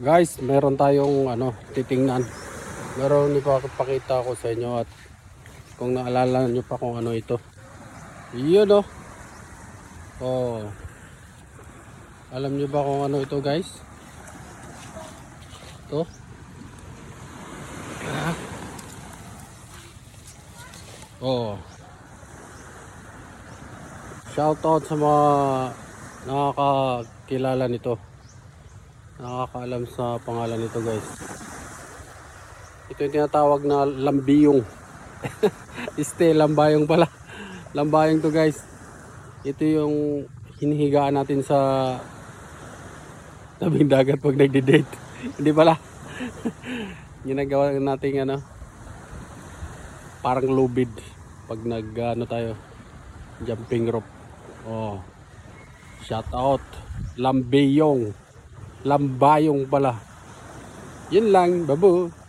Guys, meron tayong ano, titingnan. Meron ipapakita ko sa inyo at kung naalala nyo pa kung ano ito. Yun oh. Oh. Alam nyo ba kung ano ito guys? Ito. Ah. Oh. Shout out sa mga nakakakilala nito. Nakakaalam sa pangalan nito guys. Ito yung tinatawag na lambiyong. Este, lambayong pala. Lambayong to guys. Ito yung hinihigaan natin sa tabing dagat pag nagde-date. Hindi pala. Ginagawa natin ano parang lubid pag nag ano tayo jumping rope. Oh. Shout out. Lambiyong. Lambayong pala. Yun lang, babu.